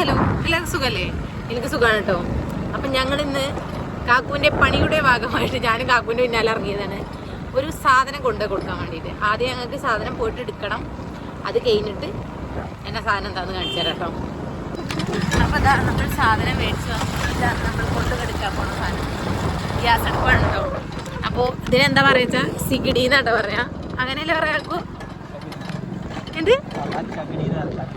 Hello. എല്ലാവർക്കും സുഖല്ലേ? എനിക്ക് സുഖമാണ് കേട്ടോ. അപ്പം ഞങ്ങൾ ഇന്ന് കാക്കുവിന്റെ പണിയുടെ ഭാഗമായിട്ട് ഞാനും കാക്കുവിന്റെ പിന്നാലെ ഇറങ്ങിയതാണ്. ഒരു സാധനം കൊണ്ട് കൊടുക്കാൻ വേണ്ടിയിട്ട്. ആദ്യം ഞങ്ങൾക്ക് സാധനം പോയിട്ട് എടുക്കണം. അത് കഴിഞ്ഞിട്ട് എന്നെ സാധനം എന്താണെന്ന് കാണിച്ചു തരാം കേട്ടോ. ഇതാ നമ്മൾ സാധനം മേടിച്ചു നമ്മൾ കൊണ്ട് കൊടുക്കാൻ പോണ സാധനം. ഗ്യാസ് അടുപ്പാണ് കേട്ടോ. അപ്പോൾ ഇതിനെന്താ പറയുക? സിഗിഡി എന്നാട്ടോ പറയാ. അങ്ങനെയല്ലേ പറയാക്കൂ എന്ത്?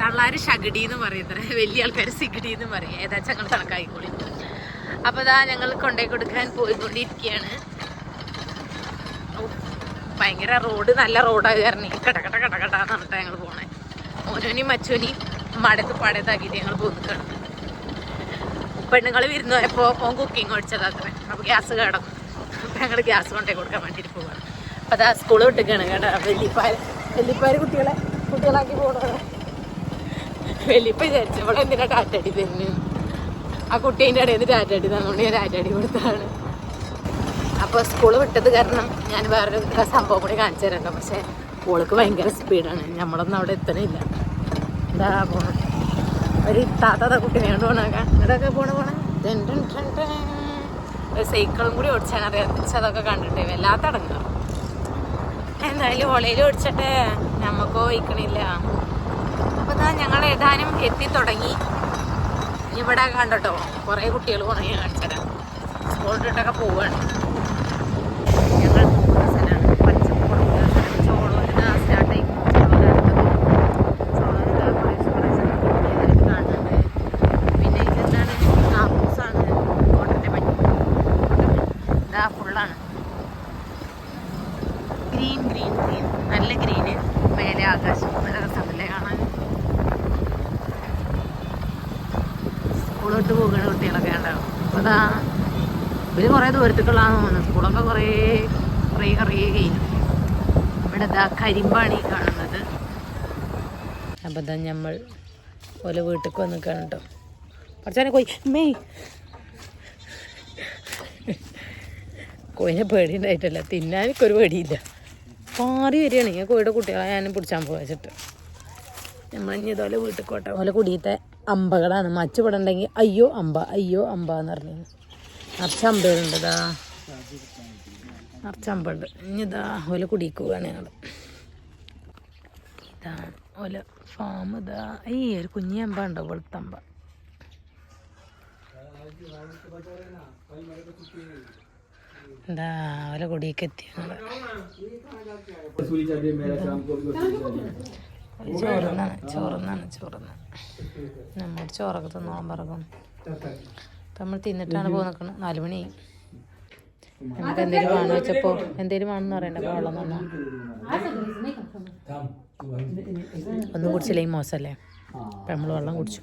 തള്ളാര് ശകടി എന്ന് പറയുന്നത് വലിയ ആൾക്കാർ സിഗടി എന്ന് പറയും. ഏതാച്ചാ ഞങ്ങൾ കണക്കായിക്കോളി അപ്പൊ ഇതാ ഞങ്ങൾ കൊണ്ടേ കൊടുക്കാൻ പോയിക്കൊണ്ടിരിക്കുകയാണ് ഭയങ്കര റോഡ് നല്ല റോഡായി കാരണം. കട കട കട കട എന്നിട്ടാ ഞങ്ങൾ പോണേ. ഓരോനി മച്ചോനെയും മടത്ത് പടത്താക്കിയിട്ട് ഞങ്ങൾ പോന്നിക്കാണ് പെണ്ണുങ്ങൾ വിരുന്ന് പോയപ്പോൾ ഓൻ കുക്കിംഗ് ഓടിച്ചതാത്രേ അപ്പോൾ ഗ്യാസ് കിടന്നു. അപ്പം ഞങ്ങൾ ഗ്യാസ് കൊണ്ടേ കൊടുക്കാൻ വേണ്ടിയിട്ട് പോവാണ്. അപ്പോൾ അതാ സ്കൂൾ വിട്ടിക്കാണ് കേട്ടോ. വെല്ലിപ്പാര് വെല്ലിപ്പാര് കുട്ടികളെ. കുട്ടികളാക്കി പോകണത് വലിയപ്പ വിചാരിച്ചു ഇവിടെ എന്തിനാ ടാറ്റടി തരുന്നു? ആ കുട്ടി ഇടയിൽ നിന്ന് ടാറ്റടി തന്നുകൊണ്ട് ഞാൻ ടാറ്റടി കൊടുത്തതാണ് അപ്പോൾ സ്കൂൾ വിട്ടത് കാരണം ഞാൻ വേറൊരു സംഭവം കൂടി കാണിച്ചു തരണ്ടോ പക്ഷേ ഓൾക്ക് ഭയങ്കര സ്പീഡാണ്. നമ്മളൊന്നും അവിടെ എത്തണില്ല. എന്താ പോണ? ഒരു താത്ത കുട്ടീനെ കൊണ്ട് പോണേക്കാം ഇവിടെയൊക്കെ പോണ. ഒരു സൈക്കിളും കൂടി ഓടിച്ചാൽ അറിയാം അതൊക്കെ കണ്ടിട്ട് വല്ലാത്ത അടങ്ങാം എന്തായാലും ഓളയിൽ ഓടിച്ചിട്ട്. നമുക്കോ വയ്ക്കണില്ല അപ്പൊ താ ഞങ്ങൾ ഏതാനും എത്തിത്തുടങ്ങി ഇവിടെ കണ്ടോ കുറേ കുട്ടികൾ കുറേ കാണിച്ചരാം. സ്കൂളിട്ടൊക്കെ പോവാണ്. പിന്നെ ഫുള്ളാണ് ഗ്രീൻ ഗ്രീൻ ഗ്രീൻ. നല്ല ആകാശം. നല്ല കാണാൻ സ്കൂളോട്ട് പോകുന്ന കുട്ടികളൊക്കെ ഉണ്ടാവും അപ്പോൾ അതാ ഇവർ കുറേ ദൂരത്തേക്കുള്ളതാണെന്ന് തോന്നുന്നു. സ്കൂളൊക്കെ കുറേ കുറേ കുറേ കഴിഞ്ഞു. ഇവിടെ ഇതാ കരിമ്പാണ് കാണുന്നത്. അപ്പം ഇതാ നമ്മൾ ഓല വീട്ടിലേക്ക് വന്ന് കേട്ടോ കുറച്ചാനെ കോയി മെയ് കോയിനെ പേടിയുണ്ടായിട്ടല്ല തിന്നാനൊക്കെ ഒരു പേടിയില്ല. പാറി വരികയാണ്. ഞാൻ കോഴിയുടെ കുട്ടികളെ ഞാൻ പിടിച്ചാൻ പോവാച്ചിട്ട് നമ്മൾ ഇതുപോലെ വീട്ടിൽ കോട്ട പോലെ കുടിയത്തെ അമ്പകളാണ്. മച്ച് പെടണ്ടെങ്കിൽ അയ്യോ അമ്പ അയ്യോ അമ്പ എന്ന് പറഞ്ഞു നിറച്ച അമ്പകളുണ്ട് ഇതാ. നിറച്ച അമ്പുണ്ട് ഇനി ഇതാ ഓല കുടിക്കുകയാണ് ഞങ്ങൾ ഇതാ ഓല ഫാം ഇതാ. ഈ ഒരു കുഞ്ഞി അമ്പ ഉണ്ടോ വെളുത്തമ്പ എന്താ ഓല കൊടിയൊക്കെ എത്തി ചോറുന്നാണ് ചോറുന്നാണ് ചോറുന്നാണ്. നമ്മൾ ചോറൊക്കെ തിന്നോളം പറക്കും. നമ്മൾ തിന്നിട്ടാണ് പോകുന്ന നിൽക്കുന്നത് നാല് മണി. നമുക്ക് എന്തേലും വേണം വെച്ചപ്പോ എന്തേലും വേണമെന്ന് പറയണ്ട അപ്പോൾ വെള്ളം തന്നോ. ഒന്നും കുടിച്ചില്ലെങ്കിൽ മോശമല്ലേ അപ്പം നമ്മൾ വെള്ളം കുടിച്ചു.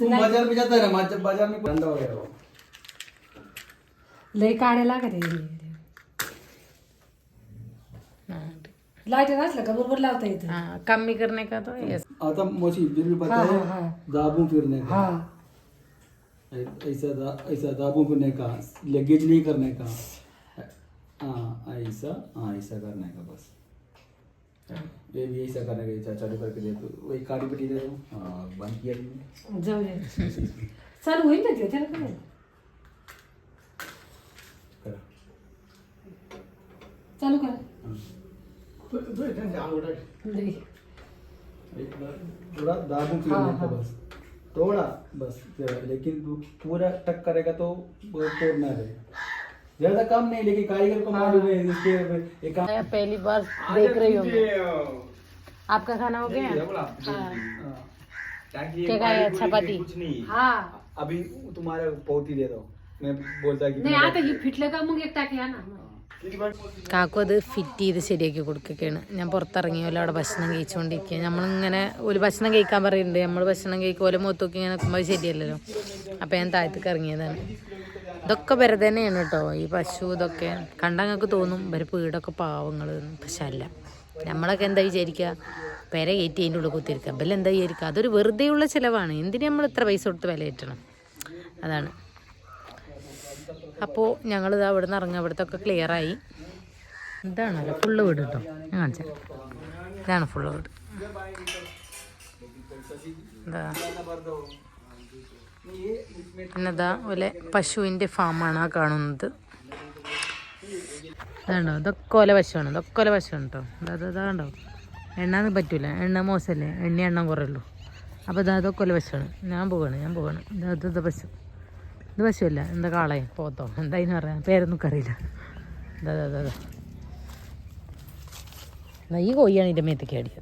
तुम बाज़ार में जाता है ना बाज़ार बाज़ार में ठंडा वगैरह हो लय काढ्या लागत लाईट असलं का? बरोबर लावता येतं. हाँ कमी करने का तो? ये आता मोशी फिर भी पता हाँ, है हाँ, हाँ। दाबू फिरने का? हा. ऐसा दा, ऐसा दाबू फिरने का? लगेज नहीं करने का? हाँ ऐसा हाँ ऐसा करने का बस? ये भी ऐसा करने का ऐसा चालू करके दे तो वही काली पट्टी दे दो। हाँ बंद किया भी जाऊ दे चालू होईल ना ते त्याला काय करा। चालू करा। हाँ। नाही. एक बार थोड़ा दाबू फिरने हाँ, हाँ। बस। थोड़ा बस। लेकिन पूरा टक करेगा तो वो तोड़ना है। ज्यादा काम नहीं लेकिन कारीगर को मालूम है इसके एक काम मैं पहली बार देख रही हूँ मैं। आपका खाना हो गया हा. क्या खाया चपाती कुछ नहीं हा अभी तुम्हारे पोती दे दो मैं बोलता कि नाही आता ही फिटलं का मग एक टाकी आणा കാക്കു അത് ഫിറ്റ് ചെയ്ത് ശരിയാക്കി കൊടുക്കുകയാണ് ഞാൻ പുറത്തിറങ്ങിയല്ലോ അവിടെ ഭക്ഷണം കഴിച്ചുകൊണ്ടിരിക്കുക നമ്മളിങ്ങനെ ഒരു ഭക്ഷണം കഴിക്കാൻ പറയുന്നുണ്ട് നമ്മൾ ഭക്ഷണം കഴിക്കും ഓരോ മുഖത്തൊക്കെ ഇങ്ങനെ നിൽക്കുമ്പോൾ അത് ശരിയല്ലല്ലോ അപ്പോൾ ഞാൻ താഴത്തേക്ക് ഇറങ്ങിയതാണ് ഇതൊക്കെ വെറുതെ തന്നെയാണ് കേട്ടോ. ഈ പശു ഇതൊക്കെ കണ്ടങ്ങൾക്ക് തോന്നും ഇവർ വീടൊക്കെ പാവങ്ങൾ പക്ഷെ അല്ല. നമ്മളൊക്കെ എന്താ വിചാരിക്കുക പെര കയറ്റി അതിന്റെ ഉള്ളിൽ കുത്തിരിക്കുക ബല്ല എന്താ വിചാരിക്കുക അതൊരു വെറുതെയുള്ള ചിലവാണ്. എന്തിനു നമ്മൾ ഇത്ര പൈസ കൊടുത്ത് വില കയറ്റണം? അതാണ്. അപ്പോൾ ഞങ്ങളിത് അവിടെ നിന്ന് ഇറങ്ങുക അവിടുത്തെ ഒക്കെ ക്ലിയറായി ഇതാണല്ലോ ഫുള്ള് വീട് കേട്ടോ. ഞാൻ കാണിച്ചാൽ ഇതാണ് ഫുള്ള് വീട്. എന്താ പിന്നെതാ പോലെ പശുവിന്റെ ഫാമാണ് ആ കാണുന്നത്. അതാണ്ടോ ഇതൊക്കെ ഓല പശുവാണ്. ഇതൊക്കെ ഓല പശുവാണ് കേട്ടോ ഇതാ അതാണ്ടോ എണ്ണാന്ന് പറ്റൂല. എണ്ണ മോശമല്ലേ എണ്ണ എണ്ണം കുറയുള്ളൂ. അപ്പോൾ ഇതാ ഇതൊക്കെ ഓല പശുവാണ്. ഞാൻ പോവാണ് ഞാൻ പോവാണ്. ഇതാ ഇത് പശു. ഇത് പശുവല്ല എന്താ കാളയെ പോത്തോ. എന്താ അതിന് പറയാം? പേരൊന്നും അറിയില്ല. അതാ അതാ അതാ ഈ കോഴിയാണ് ഇതിന്റെ മേത്തേക്ക് അടിയത്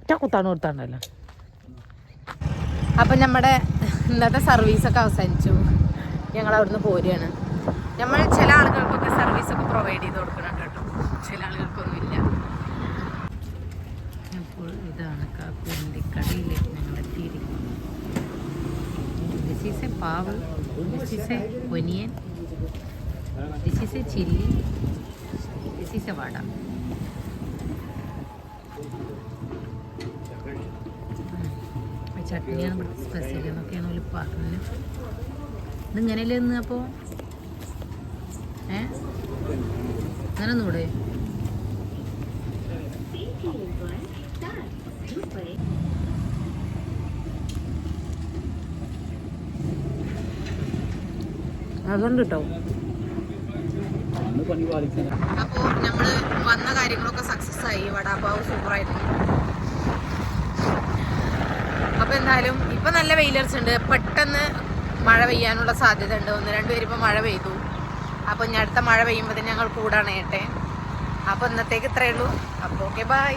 ഒറ്റ കുത്താണ് കൊടുത്താണ്ടല്ലോ. അപ്പം നമ്മുടെ ഇന്നത്തെ സർവീസൊക്കെ അവസാനിച്ചു. ഞങ്ങൾ അവിടുന്ന് പോരുകയാണ്. നമ്മൾ ചില ആളുകൾക്കൊക്കെ സർവീസ് ഒക്കെ പ്രൊവൈഡ് ചെയ്ത് കൊടുക്കണം കേട്ടോ. ചില ആളുകൾക്കൊന്നുമില്ല. അപ്പോൾ ഇതാണ് കാക്കുവിന്റെ കടയിലേക്ക് ഞങ്ങൾ എത്തിയിരിക്കുന്നത് a pav onion chilli vada ചട്നിയാണ് ഇവിടുത്തെ സ്പെഷ്യൽ എന്നൊക്കെയാണ് ഒരു പറഞ്ഞത്. ഇതിങ്ങനെയല്ലേ ഇന്ന് അപ്പോൾ ഏ? അങ്ങനെ ഒന്നുകൂടെ അതുകൊണ്ട് കേട്ടോ അപ്പോൾ നമ്മൾ വന്ന കാര്യങ്ങളൊക്കെ സക്സസ് ആയി. വടാപാവ് സൂപ്പറായിരുന്നു അപ്പോൾ എന്തായാലും ഇപ്പം നല്ല വെയിലറിച്ചുണ്ട് പെട്ടെന്ന് മഴ പെയ്യാനുള്ള സാധ്യത ഉണ്ട്. ഒന്ന് രണ്ട് പേര് ഇപ്പോൾ മഴ പെയ്തു. അപ്പോൾ ഇനി അടുത്ത മഴ പെയ്യുമ്പോൾ ഞങ്ങൾ കൂടാണ് ഏട്ടെ. അപ്പോൾ ഇന്നത്തേക്ക് ഇത്രയേ ഉള്ളൂ. അപ്പോൾ ഓക്കെ ബായ്